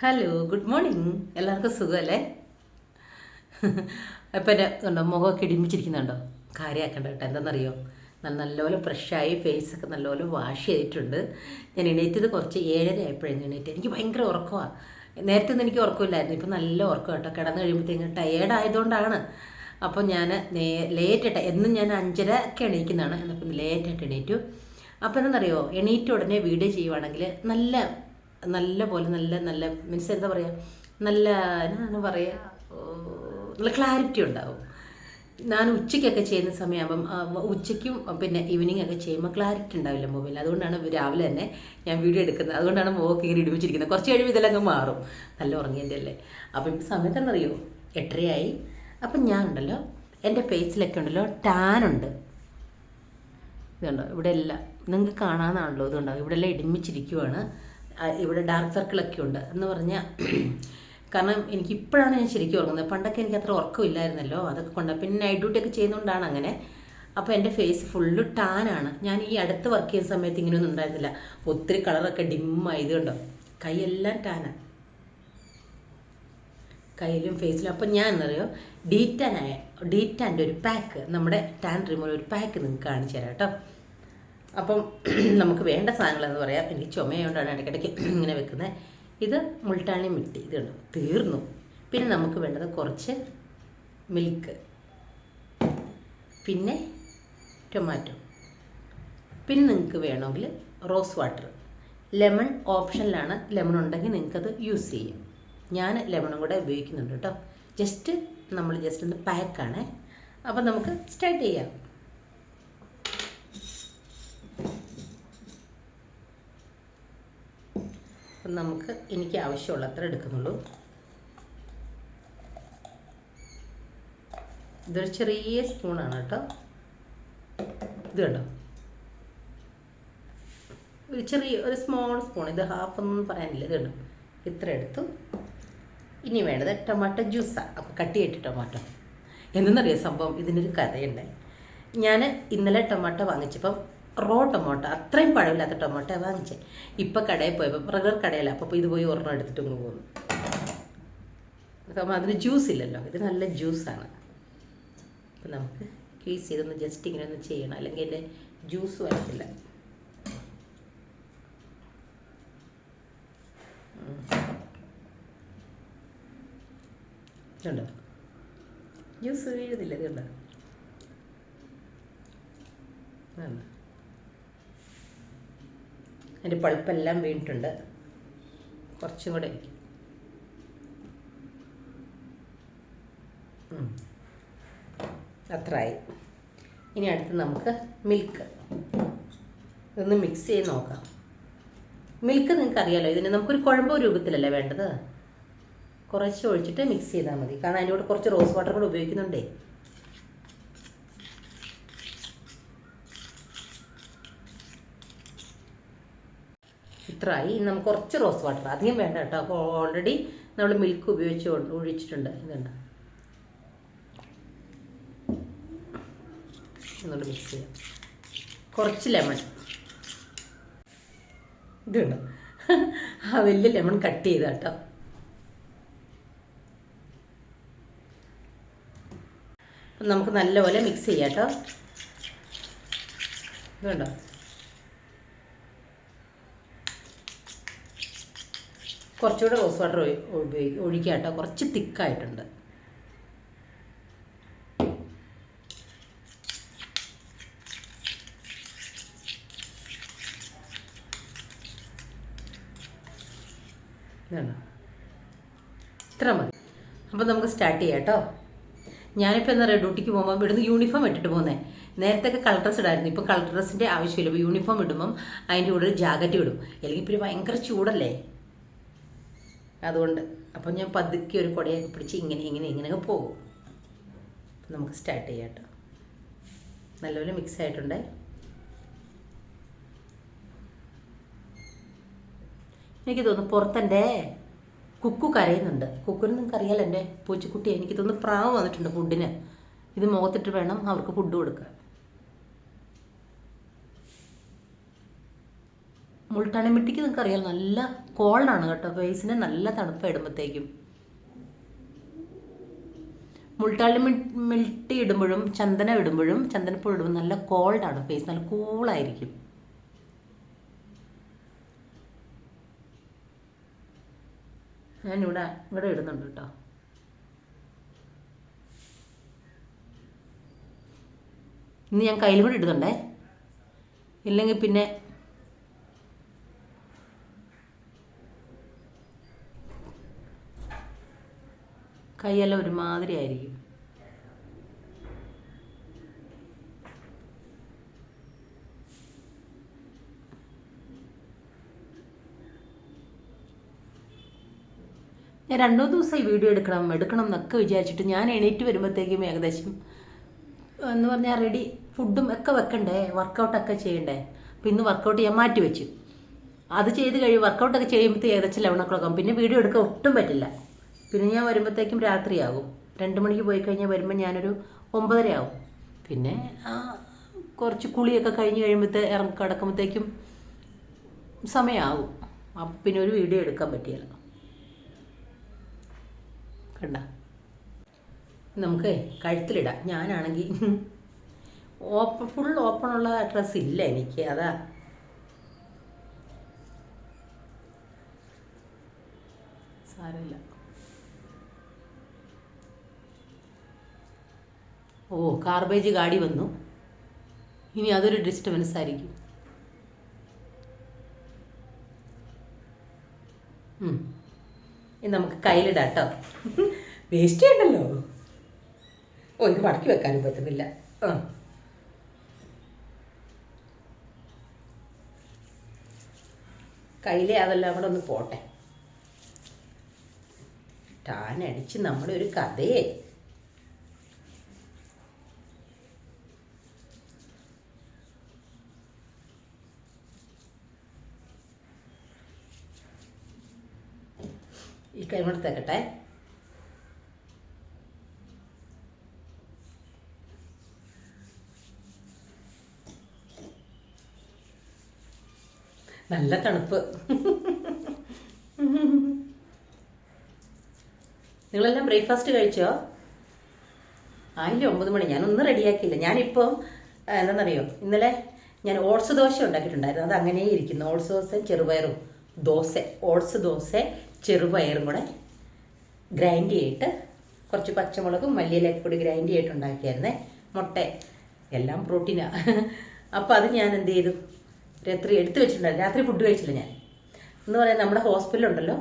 Hello good morning എല്ലാവർക്കും സുഖമല്ലേ അപ്പം എന്റെ ഉണ്ടോ മുഖമൊക്കെ ഇടിമിച്ചിരിക്കുന്നുണ്ടോ? കാര്യമാക്കണ്ട കേട്ടോ എന്താണെന്നറിയോ നല്ല നല്ലപോലെ ഫ്രഷായി ഫേസൊക്കെ നല്ലപോലെ വാഷ് ചെയ്തിട്ടുണ്ട്. ഞാൻ എണീറ്റത് കുറച്ച് ഏഴര ആയപ്പോഴാണ് എണീറ്റ്. എനിക്ക് ഭയങ്കര ഉറക്കമാണ് നേരത്തെ ഒന്നും എനിക്ക് ഉറക്കമില്ലായിരുന്നു. ഇപ്പം നല്ല ഉറക്കം കേട്ടോ. കിടന്ന് കഴിയുമ്പോഴത്തേക്കും ടയേർഡ് ആയതുകൊണ്ടാണ്. അപ്പോൾ ഞാൻ നേ ലേറ്റായിട്ട് എന്നും ഞാൻ അഞ്ചര ഒക്കെ എണീക്കുന്നതാണ്. എന്നപ്പം ലേറ്റായിട്ട് എണീറ്റു. അപ്പോൾ എന്താണെന്നറിയോ എണീറ്റ ഉടനെ വീഡിയോ ചെയ്യുവാണെങ്കിൽ നല്ല നല്ല പോലെ നല്ല നല്ല മീൻസ് എന്താ പറയുക നല്ല എന്നാണ് പറയുക നല്ല ക്ലാരിറ്റി ഉണ്ടാവും. ഞാൻ ഉച്ചയ്ക്കൊക്കെ ചെയ്യുന്ന സമയമാകുമ്പം ഉച്ചയ്ക്കും പിന്നെ ഈവനിങ് ഒക്കെ ചെയ്യുമ്പോൾ ക്ലാരിറ്റി ഉണ്ടാവില്ല മൊബൈലിൽ അതുകൊണ്ടാണ് രാവിലെ തന്നെ ഞാൻ വീഡിയോ എടുക്കുന്നത്. അതുകൊണ്ടാണ് മോക്ക് ഇങ്ങനെ ഇടിപ്പിച്ചിരിക്കുന്നത് കുറച്ച് കഴിയുമ്പോൾ ഇതെല്ലാം അങ്ങ് മാറും. നല്ല ഉറങ്ങിയതിന്റെ അല്ലേ അപ്പം ഇപ്പം സമയത്ത് എന്നറിയോ എട്ടരയായി. അപ്പം ഞാൻ ഉണ്ടല്ലോ എന്റെ ഫേസിലൊക്കെ ഉണ്ടല്ലോ ടാൻ ഉണ്ട്. ഇതുണ്ടോ? ഇവിടെ എല്ലാം. നിങ്ങൾക്ക് കാണാമെന്നാണല്ലോ ഇതുണ്ടോ? ഇവിടെ എല്ലാം ഇടിമിച്ചിരിക്കുവാണ്. ഇവിടെ ഡാർക്ക് സർക്കിളൊക്കെ ഉണ്ട്. എന്ന് പറഞ്ഞാൽ കാരണം എനിക്ക് ഇപ്പോഴാണ് ഞാൻ ശരിക്കും ഉറങ്ങുന്നത് പണ്ടൊക്കെ എനിക്ക് അത്ര ഉറക്കമില്ലായിരുന്നല്ലോ. അതൊക്കെ കൊണ്ട് പിന്നെ നൈറ്റ് ഡ്യൂട്ടി ഒക്കെ ചെയ്യുന്നതുകൊണ്ടാണ് അങ്ങനെ. അപ്പോൾ എന്റെ ഫേസ് ഫുള്ള് ടാനാണ് ഞാൻ ഈ അടുത്ത് വർക്ക് ചെയ്യുന്ന സമയത്ത് ഇങ്ങനെയൊന്നും ഉണ്ടായിരുന്നില്ല. ഒത്തിരി കളറൊക്കെ ഡിമ്മായത് കണ്ടോ? കൈയെല്ലാം ടാനാണ് കയ്യിലും ഫേസിലും അപ്പം ഞാൻ എന്നറിയോ ഡീറ്റാനായ ഡീറ്റാന്റെ ഒരു പാക്ക് നമ്മുടെ ടാൻ റിമൂവൽ ഒരു പാക്ക് നിങ്ങൾക്ക് കാണിച്ചു തരാം കേട്ടോ. അപ്പം നമുക്ക് വേണ്ട സാധനങ്ങളെന്ന് പറയാം. എനിക്ക് ചുമയുകൊണ്ടാണ് ഇടയ്ക്കിടയ്ക്ക് ഇങ്ങനെ വെക്കുന്നത് ഇത് മുൾട്ടാണി മിട്ടി ഇത് കണ്ടു? തീർന്നു. പിന്നെ നമുക്ക് വേണ്ടത് കുറച്ച് മിൽക്ക് പിന്നെ ടൊമാറ്റോ പിന്നെ നിങ്ങൾക്ക് വേണമെങ്കിൽ റോസ് വാട്ടർ ലെമൺ ഓപ്ഷനിലാണ് ലെമൺ ഉണ്ടെങ്കിൽ നിങ്ങൾക്കത് യൂസ് ചെയ്യാം. ഞാൻ ലെമണും കൂടെ ഉപയോഗിക്കുന്നുണ്ട് കേട്ടോ. ജസ്റ്റ് നമ്മൾ ജസ്റ്റ് ഒന്ന് പാക്കാണേ അപ്പോൾ നമുക്ക് സ്റ്റാർട്ട് ചെയ്യാം. അപ്പം നമുക്ക് എനിക്ക് ആവശ്യമുള്ള അത്ര എടുക്കുന്നുള്ളൂ. ഇതൊരു ചെറിയ സ്പൂണാണ് കേട്ടോ. ഇത് കണ്ടോ? ഒരു ചെറിയ ഒരു സ്മോൾ സ്പൂൺ ഇത് ഹാഫ് ഒന്നും പറയാനില്ല. ഇത് കണ്ടോ? ഇത്ര എടുത്തു. ഇനി വേണ്ടത് ടൊമാറ്റോ ജ്യൂസാണ് അപ്പോൾ കട്ടി കെട്ടി ടൊമാറ്റോ. എന്തെന്നറിയാം സംഭവം? ഇതിനൊരു കഥയുണ്ടായി ഞാൻ ഇന്നലെ ടൊമാറ്റോ വാങ്ങിച്ചപ്പം റോ ടൊമാറ്റോ അത്രയും പഴമില്ലാത്ത ടൊമാറ്റോ വാങ്ങിച്ചേ. ഇപ്പം കടയിൽ പോയപ്പോൾ റെഗുലർ കടയില്ല അപ്പോൾ ഇത് പോയി ഒരെണ്ണം എടുത്തിട്ട് ഇങ്ങ് പോകുന്നു അതിന് ജ്യൂസ് ഇല്ലല്ലോ ഇത് നല്ല ജ്യൂസാണ് അപ്പം നമുക്ക് ക്യൂസ് ചെയ്തൊന്ന് ജസ്റ്റ് ഇങ്ങനെ ഒന്ന് ചെയ്യണം. അല്ലെങ്കിൽ എന്റെ ജ്യൂസ് വരത്തില്ല. ജ്യൂസ് വീഴുന്നില്ല ഇത് കണ്ടോ ഇതുണ്ടോ? അതിന്റെ പഴുപ്പെല്ലാം വീണിട്ടുണ്ട്. കുറച്ചും കൂടെ. അത്രയായി ഇനി അടുത്ത് നമുക്ക് മിൽക്ക്. ഇതൊന്ന് മിക്സ് ചെയ്ത് നോക്കാം. മിൽക്ക് നിങ്ങൾക്ക് അറിയാലോ ഇതിന് നമുക്കൊരു കുഴമ്പ് രൂപത്തിലല്ലേ വേണ്ടത്? കുറച്ച് ഒഴിച്ചിട്ട് മിക്സ് ചെയ്താൽ മതി. കാരണം അതിന്റെ കൂടെ കുറച്ച് റോസ് വാട്ടർ കൂടെ ഉപയോഗിക്കുന്നുണ്ടേ. ഇത്രയായി. നമുക്ക് കുറച്ച് റോസ് വാട്ടർ. അധികം വേണ്ട കേട്ടോ. അപ്പോൾ ഓൾറെഡി നമ്മൾ മിൽക്ക് ഉപയോഗിച്ച് ഒഴിച്ചിട്ടുണ്ട്. ഇതുണ്ട് മിക്സ് ചെയ്യാം. കുറച്ച് ലെമൺ ഇതുണ്ട് ആ വലിയ ലെമൺ കട്ട് ചെയ്ത കേട്ടോ. അപ്പം നമുക്ക് നല്ലപോലെ മിക്സ് ചെയ്യാം കേട്ടോ. ഇതുണ്ടോ കുറച്ചുകൂടെ റോസ് വാട്ടർ ഒഴിക്കുക കേട്ടോ കുറച്ച് തിക്കായിട്ടുണ്ട്. ഇത്ര മതി. അപ്പോൾ നമുക്ക് സ്റ്റാർട്ട് ചെയ്യാം കേട്ടോ. ഞാനിപ്പോൾ എന്താ പറയുക ഡ്യൂട്ടിക്ക് പോകുമ്പോൾ ഇവിടുന്ന് യൂണിഫോം ഇട്ടിട്ട് പോകുന്നത് നേരത്തെ ഒക്കെ കളർ ഡ്രസ് ഇടായിരുന്നു ഇപ്പോൾ കളർ ഡ്രസ്സിന്റെ ആവശ്യമില്ല. ഇപ്പോൾ യൂണിഫോം ഇടുമ്പം അതിന്റെ കൂടെ ഒരു ജാക്കറ്റ് ഇടും. അല്ലെങ്കിൽ ഇപ്പോൾ ഭയങ്കര ചൂടല്ലേ? അതുകൊണ്ട് അപ്പം ഞാൻ പതുക്കെ ഒരു കുടയൊക്കെ പിടിച്ച് ഇങ്ങനെ ഇങ്ങനെ ഇങ്ങനെയൊക്കെ പോകും. നമുക്ക് സ്റ്റാർട്ട് ചെയ്യാം കേട്ടോ. നല്ലപോലെ മിക്സ് ആയിട്ടുണ്ടേ? എനിക്ക് തോന്നുന്നു പുറത്തെന്റെ കുക്കു കരയുന്നുണ്ട്. കുക്കുന് നിങ്ങൾക്ക് അറിയാലോ എന്റെ പൂച്ചക്കുട്ടി എനിക്ക് തോന്നുന്നു പ്രാവ് വന്നിട്ടുണ്ട് ഫുഡിന് ഇത് മുഖത്തിട്ട് വേണം അവർക്ക് ഫുഡ് കൊടുക്കാൻ. മുൾട്ടാണി മിട്ടിക്ക് നിങ്ങൾക്ക് അറിയാം നല്ല കോൾഡാണ് കേട്ടോ. ഫേസിന് നല്ല തണുപ്പ് ഇടുമ്പോഴത്തേക്കും മുൾട്ടാണി മിൽട്ടി ഇടുമ്പോഴും ചന്ദനം ഇടുമ്പോഴും ചന്ദനപ്പൂ ഇടുമ്പോൾ നല്ല കോൾഡാണ്. ഫേസ് നല്ല കൂളായിരിക്കും. ഞാനിവിടെ ഇവിടെ ഇടുന്നുണ്ട് കേട്ടോ. ഇന്ന് ഞാൻ കയ്യിലും കൂടി ഇടുന്നുണ്ടേ. ഇല്ലെങ്കിൽ പിന്നെ കൈയെല്ലാം ഒരുമാതിരി ആയിരിക്കും. ഞാൻ രണ്ടോ ഈ വീഡിയോ എടുക്കണം എടുക്കണം എന്നൊക്കെ വിചാരിച്ചിട്ട് ഞാൻ എണീറ്റ് വരുമ്പോഴത്തേക്കും ഏകദേശം എന്ന് പറഞ്ഞാൽ റെഡി ഫുഡും ഒക്കെ വെക്കണ്ടേ വർക്കൗട്ടൊക്കെ ചെയ്യണ്ടേ? അപ്പോൾ ഇന്ന് വർക്കൗട്ട് ഞാൻ മാറ്റി വെച്ചു. അത് ചെയ്ത് കഴിയും വർക്കൗട്ടൊക്കെ ചെയ്യുമ്പോഴത്തേക്ക് ഏകദേശം ലെവൺ ഓ ക്ലോക്ക് ആകും പിന്നെ വീഡിയോ എടുക്കാൻ ഒട്ടും പറ്റില്ല. പിന്നെ ഞാൻ വരുമ്പോഴത്തേക്കും രാത്രിയാകും. രണ്ട് മണിക്ക് പോയി കഴിഞ്ഞാൽ വരുമ്പോൾ ഞാനൊരു ഒമ്പതര ആവും പിന്നെ കുറച്ച് കുളിയൊക്കെ കഴിഞ്ഞ് കഴിയുമ്പോഴത്തെ ഇറങ്ങി കിടക്കുമ്പോഴത്തേക്കും സമയമാകും അപ്പം പിന്നെ ഒരു വീഡിയോ എടുക്കാൻ പറ്റിയല്ല. കണ്ട? നമുക്ക് കഴുത്തിലിടാം. ഞാനാണെങ്കിൽ ഓപ്പൺ ഫുൾ ഓപ്പൺ ഉള്ള ഡ്രസ്സ് ഇല്ല എനിക്ക്. അതാ. സാരമില്ല. ഓ കാർബേജ് ഗാഡി വന്നു. ഇനി അതൊരു ഡിസ്റ്റർബൻസ് ആയിരിക്കും. ഇനി നമുക്ക് കയ്യിലിടാം കേട്ടോ വേസ്റ്റ് ചെയ്യണ്ടല്ലോ. ഓ ഇത് മടക്കി വെക്കാനും പറ്റുന്നില്ല. കയ്യിലെ അതെല്ലാം കൂടെ ഒന്ന് പോട്ടെ. ടാൻ അടിച്ച് നമ്മുടെ ഒരു കഥയെ. ഈ കൈ തേക്കട്ടെ നല്ല തണുപ്പ്. നിങ്ങളെല്ലാം ബ്രേക്ക്ഫാസ്റ്റ് കഴിച്ചോ? ആയില്ല ഒമ്പത് മണി. ഞാനൊന്നും റെഡിയാക്കിയില്ല. ഞാനിപ്പം എന്താണെന്നറിയോ? ഇന്നലെ ഞാൻ ഓട്സ് ദോശ ഉണ്ടാക്കിയിട്ടുണ്ടായിരുന്നു. അത് അങ്ങനെ ഇരിക്കുന്നു. ഓട്സ് ദോശയും ചെറുപയറും. ദോശ ഓട്സ് ദോശ ചെറുപയറും കൂടെ ഗ്രൈൻഡ് ചെയ്തിട്ട് കുറച്ച് പച്ചമുളകും മല്ലിയിലൊക്കെ കൂടി ഗ്രൈൻഡ് ചെയ്തിട്ട് ഉണ്ടാക്കിയായിരുന്നേ. മുട്ട എല്ലാം പ്രോട്ടീനാണ് അപ്പോൾ അത് ഞാൻ എന്ത് ചെയ്തു? രാത്രി എടുത്തു വെച്ചിട്ടുണ്ടായിരുന്നു. രാത്രി ഫുഡ് കഴിച്ചില്ല ഞാൻ. എന്ന് പറയാൻ നമ്മുടെ ഹോസ്പിറ്റലുണ്ടല്ലോ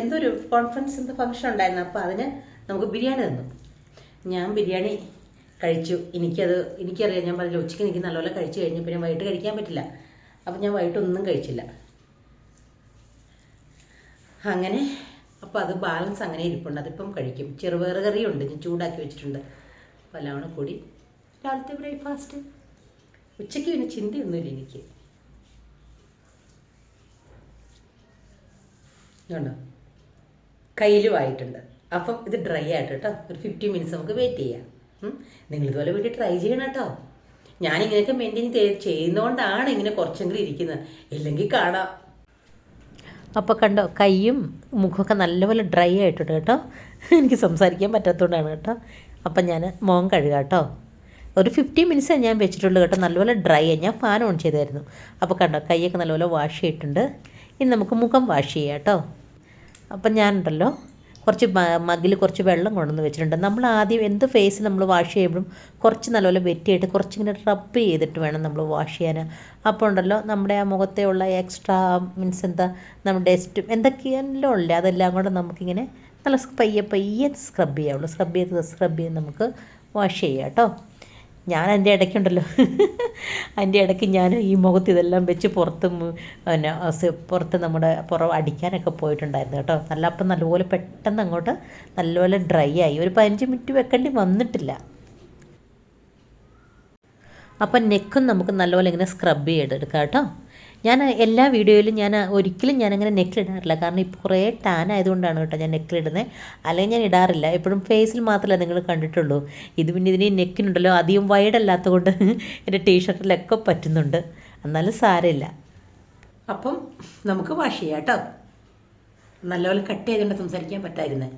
എന്തോ ഒരു കോൺഫറൻസ് എന്തോ ഫംഗ്ഷൻ ഉണ്ടായിരുന്നു? അപ്പോൾ അതിന് നമുക്ക് ബിരിയാണി തന്നു. ഞാൻ ബിരിയാണി കഴിച്ചു. എനിക്കത് എനിക്കറിയാം. ഞാൻ പറഞ്ഞില്ല ഉച്ചയ്ക്ക് എനിക്ക് നല്ലപോലെ കഴിച്ചു കഴിഞ്ഞു പിന്നെ വൈകിട്ട് കഴിക്കാൻ പറ്റില്ല. അപ്പം ഞാൻ വൈകിട്ടൊന്നും കഴിച്ചില്ല. അങ്ങനെ അപ്പോൾ അത് ബാലൻസ് അങ്ങനെ ഇരിപ്പുണ്ട്. അതിപ്പം കഴിക്കും. ചെറുപയർ കറിയുണ്ട്. ഞാൻ ചൂടാക്കി വെച്ചിട്ടുണ്ട്. അപ്പോൾ എല്ലാം കൂടി രാവിലത്തെ ബ്രേക്ക്ഫാസ്റ്റ് ഉച്ചയ്ക്ക് പിന്നെ ചിന്തയൊന്നുമില്ല എനിക്ക്. കണ്ടോ? കയ്യിലും ആയിട്ടുണ്ട്. അപ്പം ഇത് ഡ്രൈ ആയിട്ട് കേട്ടോ. ഒരു ഫിഫ്റ്റി മിനിറ്റ്സ് നമുക്ക് വെയിറ്റ് ചെയ്യാം. നിങ്ങളിതുപോലെ നിങ്ങൾ ഇതുപോലെ വീട്ടിൽ ട്രൈ ചെയ്യണം കേട്ടോ. ഞാനിങ്ങനെയൊക്കെ മെയിന്റെയിൻ ചെയ്യുന്നതുകൊണ്ടാണ് ഇങ്ങനെ കുറച്ചെങ്കിലും ഇരിക്കുന്നത്. ഇല്ലെങ്കിൽ കാണാം. അപ്പോൾ കണ്ടോ കൈയും മുഖമൊക്കെ നല്ലപോലെ ഡ്രൈ ആയിട്ടുണ്ട് കേട്ടോ. എനിക്ക് സംസാരിക്കാൻ പറ്റാത്തതുകൊണ്ടാണ് കേട്ടോ. അപ്പം ഞാൻ മോൻ കഴുകാം കേട്ടോ. ഒരു ഫിഫ്റ്റി മിനിറ്റ്സാണ് ഞാൻ വെച്ചിട്ടുള്ളൂ കേട്ടോ. നല്ലപോലെ ഡ്രൈ ആയി. ഞാൻ ഫാൻ ഓൺ ചെയ്തായിരുന്നു. അപ്പോൾ കണ്ടോ കൈയൊക്കെ നല്ലപോലെ വാഷ് ചെയ്തിട്ടുണ്ട്. ഇനി നമുക്ക് മുഖം വാഷ് ചെയ്യാം കേട്ടോ. അപ്പം ഞാനുണ്ടല്ലോ കുറച്ച് മഗ്ഗിൽ കുറച്ച് വെള്ളം കൊണ്ടുവന്ന് വെച്ചിട്ടുണ്ട്. നമ്മൾ ആദ്യം എന്ത് ഫേസ് നമ്മൾ വാഷ് ചെയ്യുമ്പോഴും കുറച്ച് നല്ലപോലെ വെറ്റിയായിട്ട് കുറച്ചിങ്ങനെ റബ്ബ് ചെയ്തിട്ട് വേണം നമ്മൾ വാഷ് ചെയ്യാൻ അപ്പോൾ ഉണ്ടല്ലോ നമ്മുടെ ആ മുഖത്തെ ഉള്ള എക്സ്ട്രാ മീൻസ് എന്താ നമ്മുടെ ഡസ്റ്റും എന്തൊക്കെയെല്ലാം ഉള്ളത് അതെല്ലാം കൂടെ നമുക്കിങ്ങനെ നല്ല പയ്യെ പയ്യെ സ്ക്രബ് ചെയ്യാവുള്ളൂ. സ്ക്രബ് ചെയ്ത് സ്ക്രബ് ചെയ്ത് നമുക്ക് വാഷ് ചെയ്യാം കേട്ടോ ഞാൻ എന്റെ ഇടയ്ക്കുണ്ടല്ലോ. അതിന്റെ ഇടയ്ക്ക് ഞാൻ ഈ മുഖത്ത് ഇതെല്ലാം വെച്ച് പുറത്ത് പിന്നെ പുറത്ത് നമ്മുടെ പുറം അടിക്കാനൊക്കെ പോയിട്ടുണ്ടായിരുന്നു കേട്ടോ. നല്ല അപ്പം നല്ലപോലെ പെട്ടെന്ന് അങ്ങോട്ട് നല്ലപോലെ ഡ്രൈ ആയി. ഒരു പതിനഞ്ച് മിനിറ്റ് വെക്കേണ്ടി വന്നിട്ടില്ല. അപ്പം നെക്കും നമുക്ക് നല്ലപോലെ ഇങ്ങനെ സ്ക്രബ് ചെയ്തെടുക്കാം കേട്ടോ. ഞാൻ എല്ലാ വീഡിയോയിലും ഞാൻ ഒരിക്കലും ഞാനങ്ങനെ നെക്കിലിടാറില്ല കാരണം ഇപ്പോൾ കുറേ ടാൻ ആയതുകൊണ്ടാണ് കേട്ടോ ഞാൻ നെക്കിലിടുന്നത് അല്ലെങ്കിൽ ഞാൻ ഇടാറില്ല. എപ്പോഴും ഫേസിൽ മാത്രമല്ല നിങ്ങൾ കണ്ടിട്ടുള്ളൂ. ഇത് പിന്നെ ഇതിന് നെക്കിനുണ്ടല്ലോ. അധികം വൈഡ് അല്ലാത്തതുകൊണ്ട് എന്റെ ടീഷർട്ടിലൊക്കെ പറ്റുന്നുണ്ട്. എന്നാലും സാരമില്ല. അപ്പം നമുക്ക് വാഷ് ചെയ്യാം കേട്ടോ. നല്ലപോലെ കട്ട് ചെയ്തുകൊണ്ട് സംസാരിക്കാൻ പറ്റായിരുന്നേ.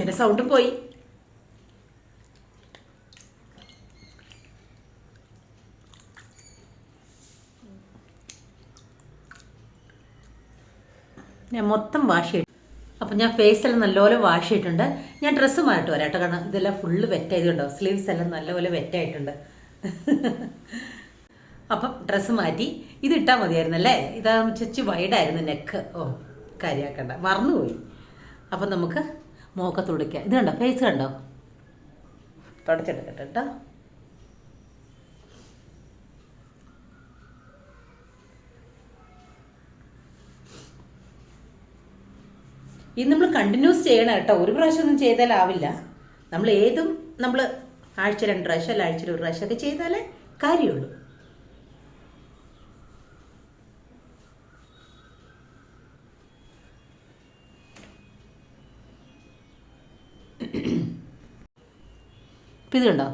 എന്റെ സൗണ്ടും പോയി. ഞാൻ മൊത്തം വാഷ് ചെയ്തു അപ്പം ഞാൻ ഫേസെല്ലാം നല്ലപോലെ വാഷ് ചെയ്തിട്ടുണ്ട് ഞാൻ ഡ്രസ്സ് മാറിട്ട് വരാം കേട്ടോ. കാരണം ഇതെല്ലാം ഫുള്ള് വെറ്റായതുകൊണ്ടോ സ്ലീവ്സ് എല്ലാം നല്ലപോലെ വെറ്റായിട്ടുണ്ട് അപ്പം ഡ്രസ്സ് മാറ്റി ഇത് ഇട്ടാൽ മതിയായിരുന്നല്ലേ? ഇതാ ചെച്ചി വൈഡായിരുന്നു നെക്ക് ഓ കാര്യമാക്കണ്ട മറന്നുപോയി. അപ്പം നമുക്ക് മോക്ക തുടയ്ക്കാം ഇത് കണ്ടോ? ഫേസ് കണ്ടോ? തുടച്ചെടുക്കട്ടെ കേട്ടോ. ഇത് നമ്മൾ കണ്ടിന്യൂസ് ചെയ്യണം കേട്ടോ. ഒരു പ്രാവശ്യം ഒന്നും ചെയ്താലാവില്ല നമ്മൾ ഏതും നമ്മൾ ആഴ്ച രണ്ട് പ്രാവശ്യം അല്ല ആഴ്ച ഒരു പ്രാവശ്യം ഒക്കെ ചെയ്താലേ കാര്യമുള്ളൂ. ഇത് കണ്ടോ?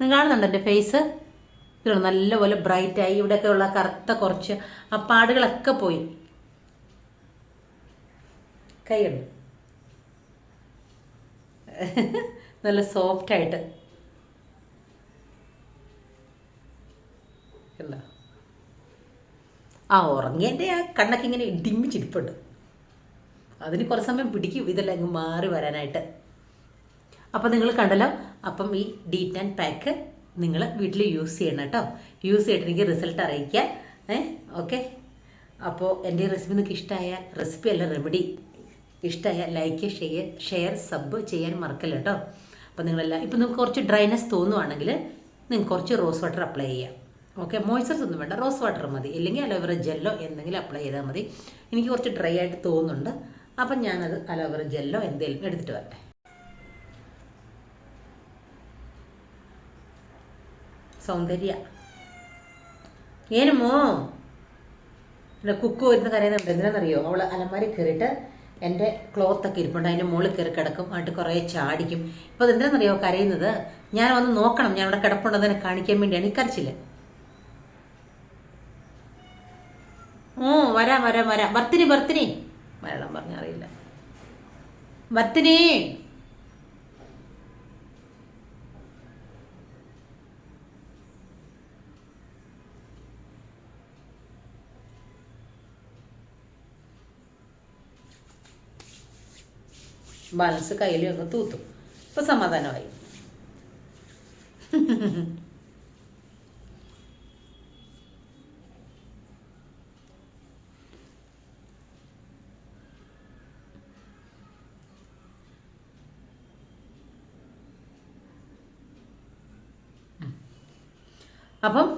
നിങ്ങൾ കാണുന്നുണ്ടോ എന്റെ ഫേസ് ഇതുണ്ട് നല്ലപോലെ ബ്രൈറ്റായി ഇവിടെയൊക്കെ ഉള്ള കറുത്ത കുറച്ച് ആ പാടുകളൊക്കെ പോയി. കൈയുണ്ട്. നല്ല സോഫ്റ്റ് ആയിട്ട്. കണ്ടോ ആ ഉറങ്ങിയതിന്റെ ആ കണ്ണൊക്കെ ഇങ്ങനെ ഇടിമ്മിച്ചിരിപ്പുണ്ട് അതിന് കുറച്ച് സമയം പിടിക്കും ഇതെല്ലാം അങ്ങ് മാറി വരാനായിട്ട്. അപ്പം നിങ്ങൾ കണ്ടല്ലോ അപ്പം ഈ ഡീ ടാൻ പാക്ക് നിങ്ങൾ വീട്ടിൽ യൂസ് ചെയ്യണം കേട്ടോ. യൂസ് ചെയ്തിട്ട് എനിക്ക് റിസൾട്ട് അറിയിക്കുക ഏ ഓക്കെ അപ്പോൾ എന്റെ റെസിപ്പി നിങ്ങൾക്ക് ഇഷ്ടമായ റെസിപ്പി അല്ല റെമഡി ഇഷ്ടമായ ലൈക്ക് ഷെയർ ഷെയർ സബ് ചെയ്യാൻ മറക്കല്ല കേട്ടോ അപ്പോൾ നിങ്ങളെല്ലാം ഇപ്പം നിങ്ങൾക്ക് കുറച്ച് ഡ്രൈനെസ് തോന്നുവാണെങ്കിൽ നിങ്ങൾക്ക് കുറച്ച് റോസ് വാട്ടർ അപ്ലൈ ചെയ്യാം. ഓക്കെ മോയ്സ്ചർസ് ഒന്നും വേണ്ട റോസ് വാട്ടർ മതി. ഇല്ലെങ്കിൽ അലോവേറ ജെല്ലോ എന്തെങ്കിലും അപ്ലൈ ചെയ്താൽ മതി. എനിക്ക് കുറച്ച് ഡ്രൈ ആയിട്ട് തോന്നുന്നുണ്ട്. അപ്പം ഞാനത് അലോവേറ ജെല്ലോ എന്തെങ്കിലും എടുത്തിട്ട് വരട്ടെ. സൗന്ദര്യ. ഏനുമോ? കുക്ക് വരുന്ന കരയുന്നുണ്ട് എന്തിനാണെന്നറിയോ? അവൾ അലമാരി കയറിയിട്ട് എന്റെ ക്ലോത്തൊക്കെ ഇരിപ്പുണ്ട്. അതിന്റെ മുകളിൽ കയറി കിടക്കും. എന്നിട്ട് കുറേ ചാടിക്കും. ഇപ്പോൾ അത് എന്തിനാണെന്നറിയോ കരയുന്നത് ഞാൻ വന്ന് നോക്കണം. ഞാൻ അവിടെ കിടപ്പുണ്ടെന്ന് കാണിക്കാൻ വേണ്ടിയാണ്. ഈ കരച്ചിൽ ഓ വരാം വരാം വരാം. ബർത്തിനി ബർത്തിനി. മലയാളം പറഞ്ഞറിയില്ല ബർത്തിനി! ബാലൻസ് കയ്യിൽ ഒന്ന് തൂത്തു. ഇപ്പൊ സമാധാനമായി. അപ്പം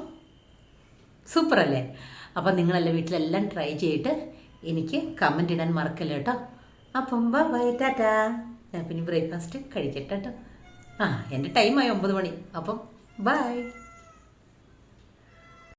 സൂപ്പറല്ലേ അപ്പം നിങ്ങളെല്ലാം വീട്ടിലെല്ലാം ട്രൈ ചെയ്തിട്ട് എനിക്ക് കമന്റ് ഇടാൻ മറക്കല്ല കേട്ടോ അപ്പം ബൈ ടാറ്റാ ഞാൻ പിന്നെ ബ്രേക്ക്ഫാസ്റ്റ് കഴിക്കട്ടെ കേട്ടോ ആ എന്റെ ടൈമായി ഒമ്പത് മണി. അപ്പം ബൈ.